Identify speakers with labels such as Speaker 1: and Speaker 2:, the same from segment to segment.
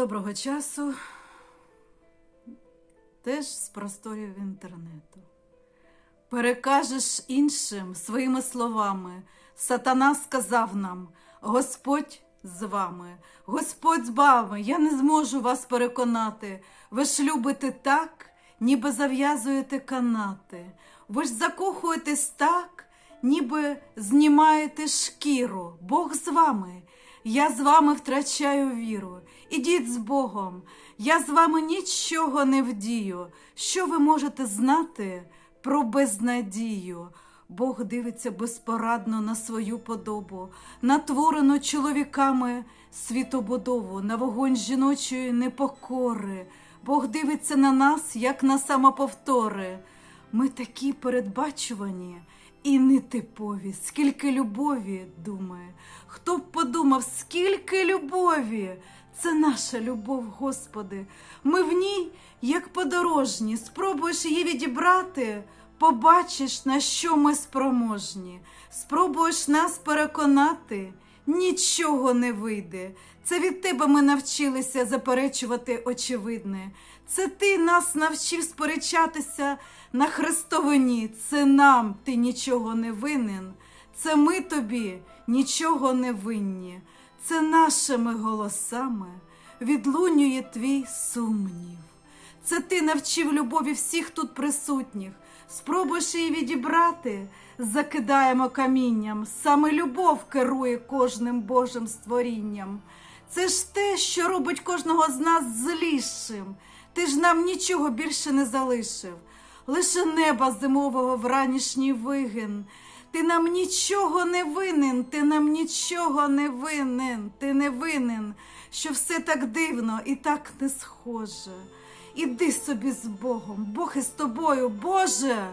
Speaker 1: Доброго часу. Теж з просторів інтернету. Перекажеш іншим своїми словами. Сатана сказав нам: Господь з вами, Господь з вами, я не зможу вас переконати. Ви ж любите так, ніби зав'язуєте канати. Ви ж закохуєтесь так, ніби знімаєте шкіру. Бог з вами. Я з вами втрачаю віру. Ідіть з Богом. Я з вами нічого не вдію. Що ви можете знати про безнадію? Бог дивиться безпорадно на свою подобу, натворену чоловіками світобудову, на вогонь жіночої непокори. Бог дивиться на нас, як на самоповтори. Ми такі передбачувані і нетипові, скільки любові думає. Хто б подумав, скільки любові? Це наша любов, Господи. Ми в ній, як подорожні, спробуєш її відібрати, побачиш, на що ми спроможні. Спробуєш нас переконати, нічого не вийде. Це від тебе ми навчилися заперечувати очевидне. Це ти нас навчив сперечатися на хрестовині. Це нам ти нічого не винен. Це ми тобі нічого не винні. Це нашими голосами відлунює твій сумнів. Це ти навчив любові всіх тут присутніх. Спробуєш її відібрати, закидаємо камінням. Саме любов керує кожним Божим створінням. Це ж те, що робить кожного з нас злішим. Ти ж нам нічого більше не залишив, лише неба зимового вранішній вигин. Ти нам нічого не винен, ти нам нічого не винен, ти не винен, що все так дивно і так не схоже. Іди собі з Богом, Бог із тобою, Боже,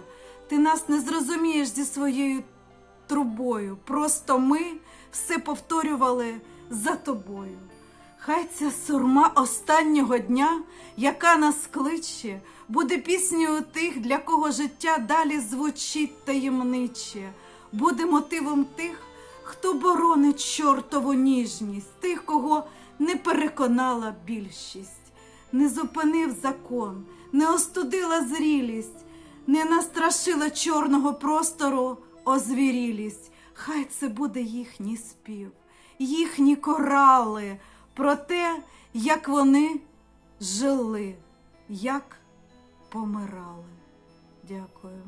Speaker 1: ти нас не зрозумієш зі своєю трубою. Просто ми все повторювали за тобою. Хай ця сурма останнього дня, яка нас кличе, буде піснею тих, для кого життя далі звучить таємниче, буде мотивом тих, хто боронить чортову ніжність, тих, кого не переконала більшість, не зупинив закон, не остудила зрілість, не настрашила чорного простору озвірілість. Хай це буде їхній спів, їхні корали про те, як вони жили, як помирали. Дякую.